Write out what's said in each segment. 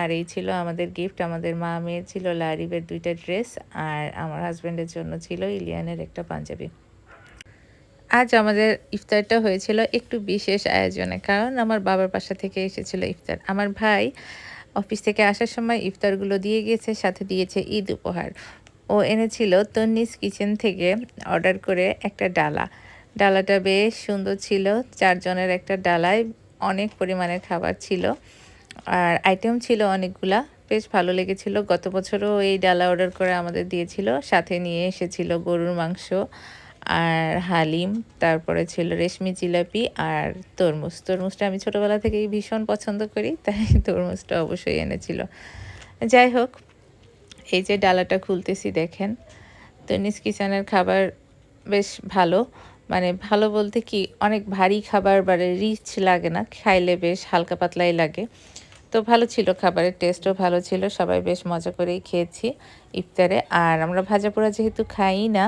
আর এই ছিল আমাদের গিফট আমাদের মা মেয়ের ছিল লারিবের দুইটা ড্রেস আর আমার হাজব্যান্ডের জন্য ছিল ইলিয়ানের একটা পাঞ্জাবি। আজ আমাদের ইফতারটা হয়েছিল একটু বিশেষ আয়োজনে, কারণ আমার বাবার বাসা থেকে এসেছিল ইফতার। আমার ভাই অফিস থেকে আসার সময় ইফতারগুলো দিয়ে গিয়েছে, সাথে দিয়েছে ঈদ উপহার। ও এনেছিল তন্নিস কিচেন থেকে অর্ডার করে একটা ডালা। ডালাটা বেশ সুন্দর ছিল, চারজনের একটা ডালায় অনেক পরিমাণের খাবার ছিল। আর আইটেম ছিল অনেকগুলা। বেশ ভালো লেগেছিল। গত বছরও এই ডালা অর্ডার করে আমাদের দিয়েছিল। সাথে নিয়ে এসেছিল গরুর মাংস আর হালিম, তারপরে ছিল রেশমি জিলাপি আর তরমুজ। তরমুজটা আমি ছোটোবেলা থেকেই ভীষণ পছন্দ করি, তাই তরমুজটা অবশ্যই এনেছিল। যাই হোক, এই যে ডালাটা খুলতেছি দেখেন। তনিস কিচেনের খাবার বেশ ভালো। মানে ভালো বলতে কি, অনেক ভারী খাবার মানে রিচ লাগে না, খাইলে বেশ হালকা পাতলাই লাগে। তো ভালো ছিল, খাবারের টেস্টও ভালো ছিল, সবাই বেশ মজা করেই খেয়েছি ইফতারে। আর আমরা ভাজা পোড়া যেহেতু খাই না,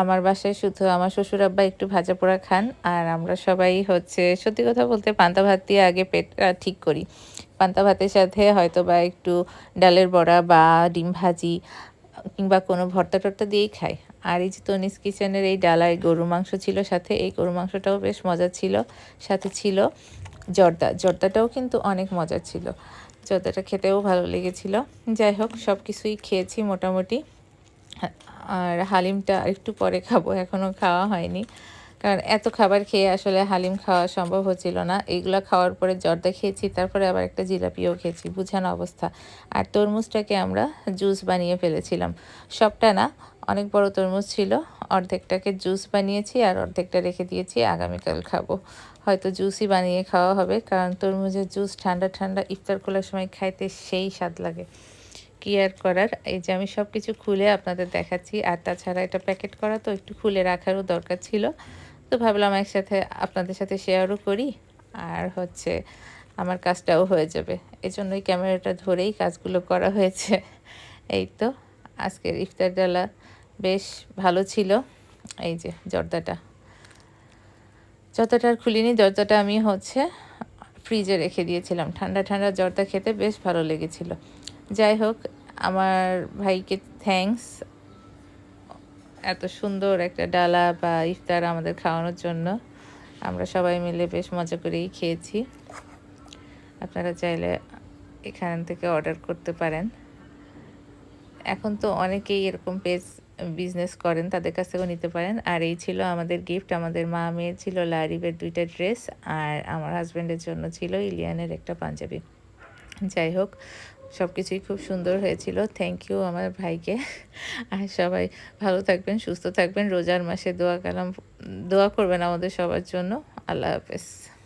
আমার বাসায় শুধু আমার শ্বশুর আব্বা একটু ভাজা পোড়া খান, আর আমরা সবাই হচ্ছে, সত্যি কথা বলতে পান্তা ভাত দিয়ে আগে পেট ঠিক করি। পান্তা ভাতের সাথে হয়তো বা একটু ডালের বড়া বা ডিম ভাজি কিংবা কোনো ভর্তা টর্তা দিয়েই খাই আর এই যে তনিস কিচেনের এই ডালায় গরু মাংস ছিল সাথে, এই গরু মাংসটাও বেশ মজা ছিল, সাথে ছিল জর্দা। জর্দাটাও কিন্তু অনেক মজা ছিল। জর্দাটা খেতেও ভালো লেগেছিল। যাই হোক সব কিছুই খেয়েছি মোটামুটি। আর হালিমটা একটু পরে খাব এখনও খাওয়া হয়নি। কারণ এত খাবার খেয়ে আসলে হালিম খাওয়া সম্ভব হচ্ছিল না। এইগুলো খাওয়ার পরে জর্দা খেয়েছি, তারপরে আবার একটা জিলাপিও খেয়েছি। বুঝানো অবস্থা। আর তরমুজটাকে আমরা জুস বানিয়ে ফেলেছিলাম। সবটা না, অনেক বড় তরমুজ ছিল। অর্ধেকটাকে জুস বানিয়েছি আর অর্ধেকটা রেখে দিয়েছি, আগামীকাল খাব। হয়তো জুসই বানিয়ে খাওয়া হবে, কারণ তরমুজের জুস ঠান্ডা ঠান্ডা ইফতার খোলার সময় খাইতে সেই স্বাদ লাগে। কি আর করার? এই যে আমি সব কিছু খুলে আপনাদের দেখাচ্ছি। আর তাছাড়া এটা প্যাকেট করা, তো একটু খুলে রাখারও দরকার ছিল। তো ভাবলাম একসাথে আপনাদের সাথে শেয়ারও করি, আর হচ্ছে আমার কাজটাও হয়ে যাবে। এজন্যই ক্যামেরাটা ধরেই কাজগুলো করা হয়েছে। এই তো, আজকের ইফতার ডালা বেশ ভালো ছিল। এই যে জর্দাটা। জর্দাটা আর খুলিনি, জর্দাটা আমি হচ্ছে ফ্রিজে রেখে দিয়েছিলাম। ঠান্ডা ঠান্ডা জর্দা খেতে বেশ ভালো লেগেছিল। যাই হোক, আমার ভাইকে থ্যাংকস এত সুন্দর একটা ডালা বা ইফতার আমাদের খাওয়ানোর জন্য। আমরা সবাই মিলে বেশ মজা করেই খেয়েছি। আপনারা চাইলে এখান থেকে অর্ডার করতে পারেন। এখন তো অনেকেই এরকম পেজ বিজনেস করেন, তাদের কাছ থেকেও নিতে পারেন। আর এই ছিল আমাদের গিফট আমাদের মা মেয়ের ছিল লারিবের দুইটা ড্রেস আর আমার হাজব্যান্ডের জন্য ছিল ইলিয়ানের একটা পাঞ্জাবি। যাই হোক সব কিছুই খুব সুন্দর হয়েছিল। থ্যাংক ইউ আমার ভাইকে। আর সবাই ভালো থাকবেন, সুস্থ থাকবেন। রোজার মাসে দোয়া কালাম, দোয়া করবেন আমাদের সবার জন্য। আল্লাহ হাফেজ।